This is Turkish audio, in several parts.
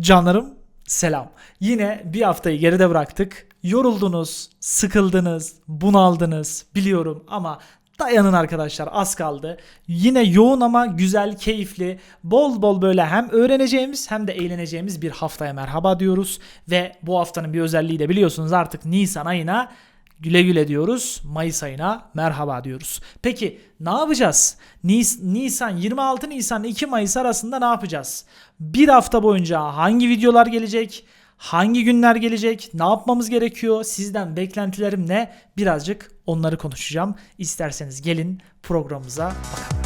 Canlarım selam. Yine bir haftayı geride bıraktık. Yoruldunuz, sıkıldınız, bunaldınız biliyorum ama dayanın arkadaşlar az kaldı. Yine yoğun ama güzel, keyifli, bol bol böyle hem öğreneceğimiz hem de eğleneceğimiz bir haftaya merhaba diyoruz. Ve bu haftanın bir özelliği de biliyorsunuz artık Nisan ayına güle güle diyoruz. Mayıs ayına merhaba diyoruz. Peki ne yapacağız? Nis- Nisan 26 Nisan 2 Mayıs arasında ne yapacağız? Bir hafta boyunca hangi videolar gelecek? Hangi günler gelecek? Ne yapmamız gerekiyor? Sizden beklentilerim ne? Birazcık onları konuşacağım. İsterseniz gelin programımıza bakalım.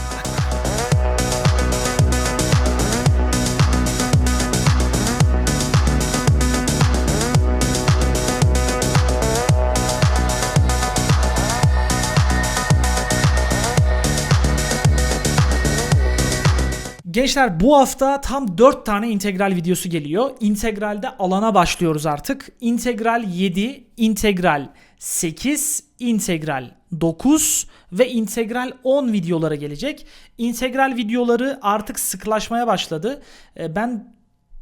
Gençler bu hafta tam 4 tane integral videosu geliyor. İntegralde alana başlıyoruz artık. İntegral 7, integral 8, integral 9 ve integral 10 videolara gelecek. İntegral videoları artık sıklaşmaya başladı. Ee, Ben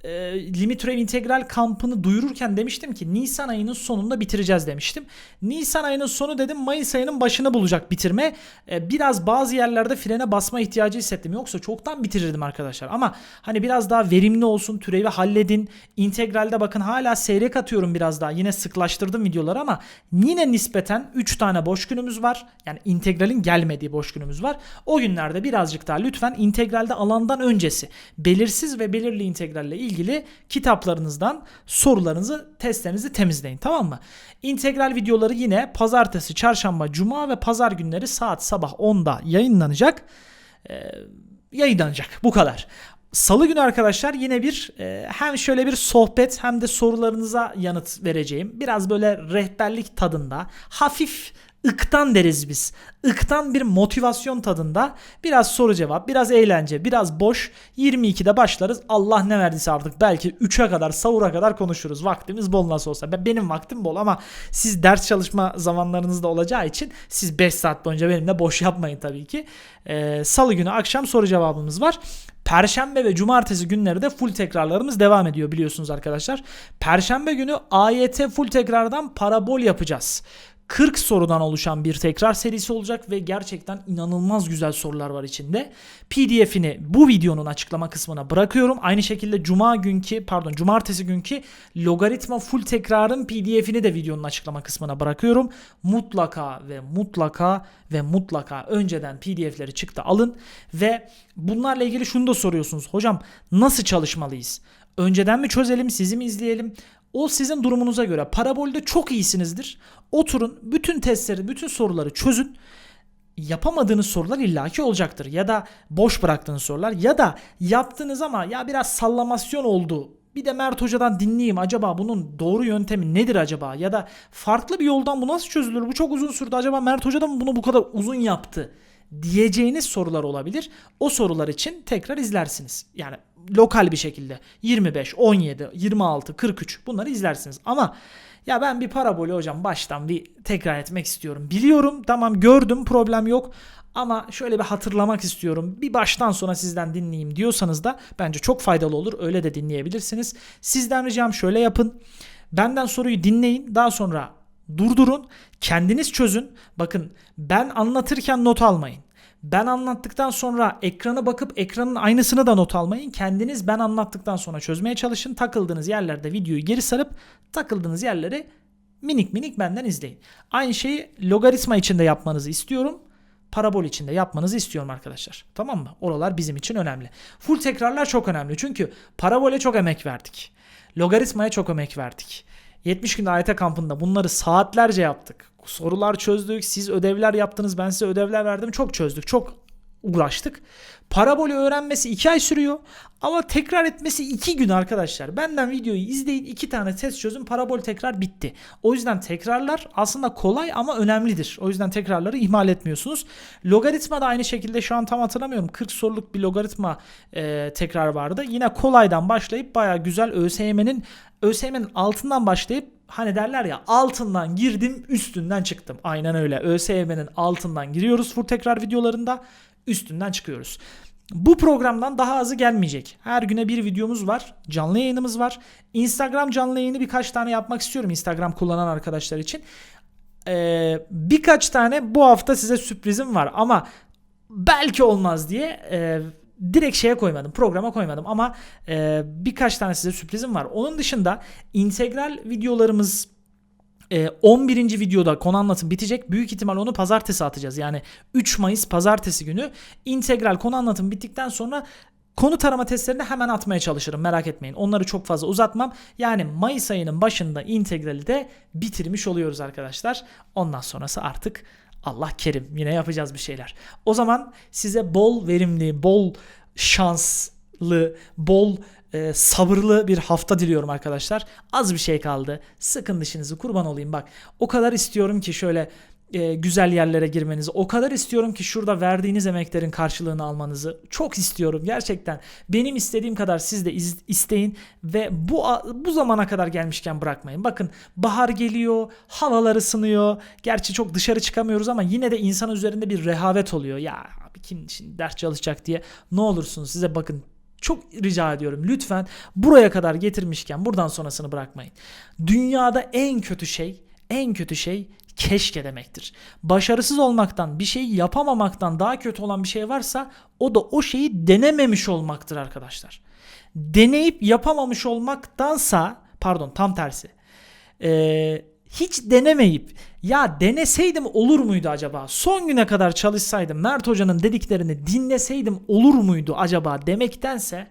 e, limit türev integral kampını duyururken demiştim ki Nisan ayının sonunda bitireceğiz demiştim. Nisan ayının sonu dedim Mayıs ayının başını bulacak bitirme. E, biraz bazı yerlerde frene basma ihtiyacı hissettim. Yoksa çoktan bitirirdim arkadaşlar. Ama hani biraz daha verimli olsun türevi halledin. İntegralde bakın hala seyrek atıyorum biraz daha. Yine sıklaştırdım videoları ama yine nispeten 3 tane boş günümüz var. Yani integralin gelmediği boş günümüz var. O günlerde birazcık daha lütfen integralde alandan öncesi belirsiz ve belirli integralle ilgili kitaplarınızdan sorularınızı, testlerinizi temizleyin tamam mı? İntegral videoları yine pazartesi, çarşamba, cuma ve pazar günleri saat sabah 10'da yayınlanacak. Ee, yayınlanacak bu kadar. Salı günü arkadaşlar yine bir e, hem şöyle bir sohbet hem de sorularınıza yanıt vereceğim. Biraz böyle rehberlik tadında hafif ıktan deriz biz. Iktan bir motivasyon tadında biraz soru cevap, biraz eğlence, biraz boş. 22'de başlarız. Allah ne verdiyse artık belki 3'e kadar, sahura kadar konuşuruz. Vaktimiz bol nasıl olsa. Ben- Benim vaktim bol ama siz ders çalışma zamanlarınızda olacağı için siz 5 saat boyunca benimle boş yapmayın tabii ki. Ee, Salı günü akşam soru cevabımız var. Perşembe ve cumartesi günleri de full tekrarlarımız devam ediyor biliyorsunuz arkadaşlar. Perşembe günü AYT full tekrardan parabol yapacağız. 40 sorudan oluşan bir tekrar serisi olacak ve gerçekten inanılmaz güzel sorular var içinde. PDF'ini bu videonun açıklama kısmına bırakıyorum. Aynı şekilde cuma günkü pardon cumartesi günkü logaritma full tekrarın PDF'ini de videonun açıklama kısmına bırakıyorum. Mutlaka ve mutlaka ve mutlaka önceden PDF'leri çıktı alın ve bunlarla ilgili şunu da soruyorsunuz. Hocam nasıl çalışmalıyız? Önceden mi çözelim, sizi mi izleyelim? O sizin durumunuza göre. Parabolde çok iyisinizdir. Oturun, bütün testleri, bütün soruları çözün. Yapamadığınız sorular illaki olacaktır. Ya da boş bıraktığınız sorular ya da yaptınız ama ya biraz sallamasyon oldu. Bir de Mert Hoca'dan dinleyeyim acaba bunun doğru yöntemi nedir acaba? Ya da farklı bir yoldan bu nasıl çözülür? Bu çok uzun sürdü. Acaba Mert Hoca da mı bunu bu kadar uzun yaptı? Diyeceğiniz sorular olabilir. O sorular için tekrar izlersiniz. Yani lokal bir şekilde 25, 17, 26, 43 bunları izlersiniz. Ama ya ben bir parabolü hocam baştan bir tekrar etmek istiyorum. Biliyorum tamam gördüm problem yok. Ama şöyle bir hatırlamak istiyorum. Bir baştan sona sizden dinleyeyim diyorsanız da bence çok faydalı olur. Öyle de dinleyebilirsiniz. Sizden ricam şöyle yapın. Benden soruyu dinleyin. Daha sonra durdurun. Kendiniz çözün. Bakın ben anlatırken not almayın. Ben anlattıktan sonra ekrana bakıp ekranın aynısını da not almayın. Kendiniz ben anlattıktan sonra çözmeye çalışın. Takıldığınız yerlerde videoyu geri sarıp takıldığınız yerleri minik minik benden izleyin. Aynı şeyi logaritma için de yapmanızı istiyorum. Parabol için de yapmanızı istiyorum arkadaşlar. Tamam mı? Oralar bizim için önemli. Full tekrarlar çok önemli. Çünkü parabole çok emek verdik. Logaritmaya çok emek verdik. 70 gün AYT kampında bunları saatlerce yaptık. Sorular çözdük, siz ödevler yaptınız, ben size ödevler verdim. Çok çözdük, çok uğraştık. Parabolü öğrenmesi 2 ay sürüyor ama tekrar etmesi 2 gün arkadaşlar. Benden videoyu izleyin 2 tane test çözün parabol tekrar bitti. O yüzden tekrarlar aslında kolay ama önemlidir. O yüzden tekrarları ihmal etmiyorsunuz. Logaritma da aynı şekilde şu an tam hatırlamıyorum 40 soruluk bir logaritma e, tekrar vardı. Yine kolaydan başlayıp baya güzel ÖSYM'nin ÖSYM'nin altından başlayıp hani derler ya altından girdim üstünden çıktım. Aynen öyle. ÖSYM'nin altından giriyoruz full tekrar videolarında üstünden çıkıyoruz. Bu programdan daha azı gelmeyecek. Her güne bir videomuz var. Canlı yayınımız var. Instagram canlı yayını birkaç tane yapmak istiyorum Instagram kullanan arkadaşlar için. Ee, birkaç tane bu hafta size sürprizim var ama belki olmaz diye e, direkt şeye koymadım programa koymadım ama e, birkaç tane size sürprizim var. Onun dışında integral videolarımız e, 11. videoda konu anlatım bitecek. Büyük ihtimal onu pazartesi atacağız. Yani 3 Mayıs pazartesi günü integral konu anlatım bittikten sonra konu tarama testlerini hemen atmaya çalışırım. Merak etmeyin. Onları çok fazla uzatmam. Yani Mayıs ayının başında integrali de bitirmiş oluyoruz arkadaşlar. Ondan sonrası artık Allah kerim. Yine yapacağız bir şeyler. O zaman size bol verimli, bol şanslı, bol e, sabırlı bir hafta diliyorum arkadaşlar. Az bir şey kaldı. Sıkın dişinizi kurban olayım bak. O kadar istiyorum ki şöyle e, güzel yerlere girmenizi. O kadar istiyorum ki şurada verdiğiniz emeklerin karşılığını almanızı. Çok istiyorum gerçekten. Benim istediğim kadar siz de iz- isteyin ve bu bu zamana kadar gelmişken bırakmayın. Bakın bahar geliyor, havalar ısınıyor. Gerçi çok dışarı çıkamıyoruz ama yine de insan üzerinde bir rehavet oluyor. Ya abi kim şimdi ders çalışacak diye. Ne olursunuz size bakın çok rica ediyorum lütfen buraya kadar getirmişken buradan sonrasını bırakmayın. Dünyada en kötü şey, en kötü şey keşke demektir. Başarısız olmaktan, bir şey yapamamaktan daha kötü olan bir şey varsa o da o şeyi denememiş olmaktır arkadaşlar. Deneyip yapamamış olmaktansa, pardon tam tersi. Ee, hiç denemeyip ya deneseydim olur muydu acaba? Son güne kadar çalışsaydım Mert Hoca'nın dediklerini dinleseydim olur muydu acaba demektense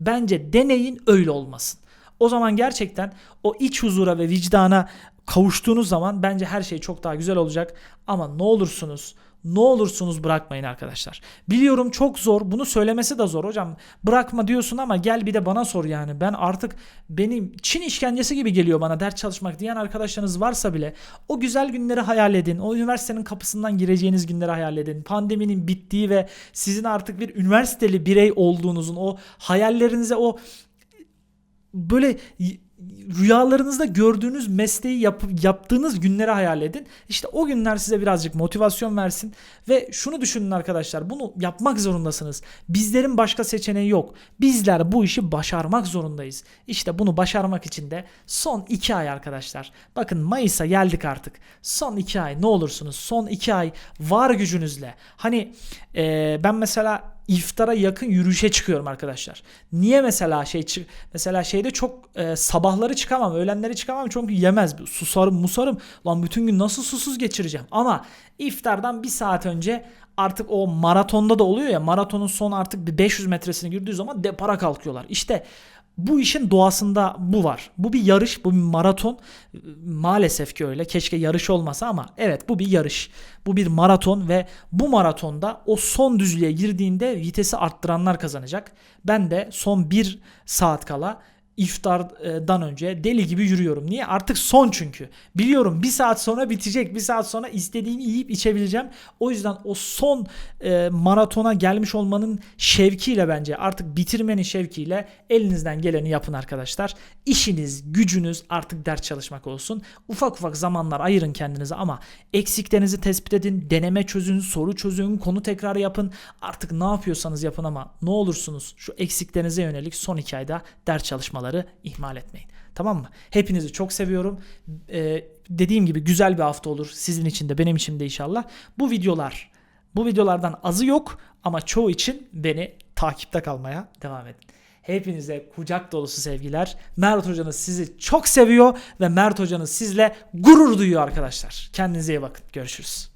bence deneyin öyle olmasın. O zaman gerçekten o iç huzura ve vicdana kavuştuğunuz zaman bence her şey çok daha güzel olacak. Ama ne olursunuz ne olursunuz bırakmayın arkadaşlar. Biliyorum çok zor. Bunu söylemesi de zor hocam. Bırakma diyorsun ama gel bir de bana sor yani. Ben artık benim Çin işkencesi gibi geliyor bana ders çalışmak diyen arkadaşlarınız varsa bile o güzel günleri hayal edin. O üniversitenin kapısından gireceğiniz günleri hayal edin. Pandeminin bittiği ve sizin artık bir üniversiteli birey olduğunuzun o hayallerinize o böyle rüyalarınızda gördüğünüz mesleği yap, yaptığınız günleri hayal edin. İşte o günler size birazcık motivasyon versin ve şunu düşünün arkadaşlar bunu yapmak zorundasınız. Bizlerin başka seçeneği yok. Bizler bu işi başarmak zorundayız. İşte bunu başarmak için de son 2 ay arkadaşlar. Bakın Mayıs'a geldik artık. Son 2 ay ne olursunuz son 2 ay var gücünüzle. Hani ee, ben mesela iftara yakın yürüyüşe çıkıyorum arkadaşlar. Niye mesela şey çık mesela şeyde çok e, sabahları çıkamam, öğlenleri çıkamam çünkü yemez. Susarım, musarım. Lan bütün gün nasıl susuz geçireceğim? Ama iftardan bir saat önce artık o maratonda da oluyor ya maratonun son artık bir 500 metresini girdiği zaman depara kalkıyorlar. İşte bu işin doğasında bu var. Bu bir yarış, bu bir maraton. Maalesef ki öyle. Keşke yarış olmasa ama evet bu bir yarış. Bu bir maraton ve bu maratonda o son düzlüğe girdiğinde vitesi arttıranlar kazanacak. Ben de son bir saat kala iftardan önce deli gibi yürüyorum. Niye? Artık son çünkü. Biliyorum bir saat sonra bitecek. Bir saat sonra istediğimi yiyip içebileceğim. O yüzden o son e, maratona gelmiş olmanın şevkiyle bence artık bitirmenin şevkiyle elinizden geleni yapın arkadaşlar. İşiniz, gücünüz artık ders çalışmak olsun. Ufak ufak zamanlar ayırın kendinize ama eksiklerinizi tespit edin. Deneme çözün, soru çözün, konu tekrarı yapın. Artık ne yapıyorsanız yapın ama ne olursunuz şu eksiklerinize yönelik son iki ayda ders çalışmaları ihmal etmeyin. Tamam mı? Hepinizi çok seviyorum. Ee, dediğim gibi güzel bir hafta olur sizin için de benim için de inşallah. Bu videolar bu videolardan azı yok ama çoğu için beni takipte kalmaya devam edin. Hepinize kucak dolusu sevgiler. Mert hocanız sizi çok seviyor ve Mert hocanız sizle gurur duyuyor arkadaşlar. Kendinize iyi bakın. Görüşürüz.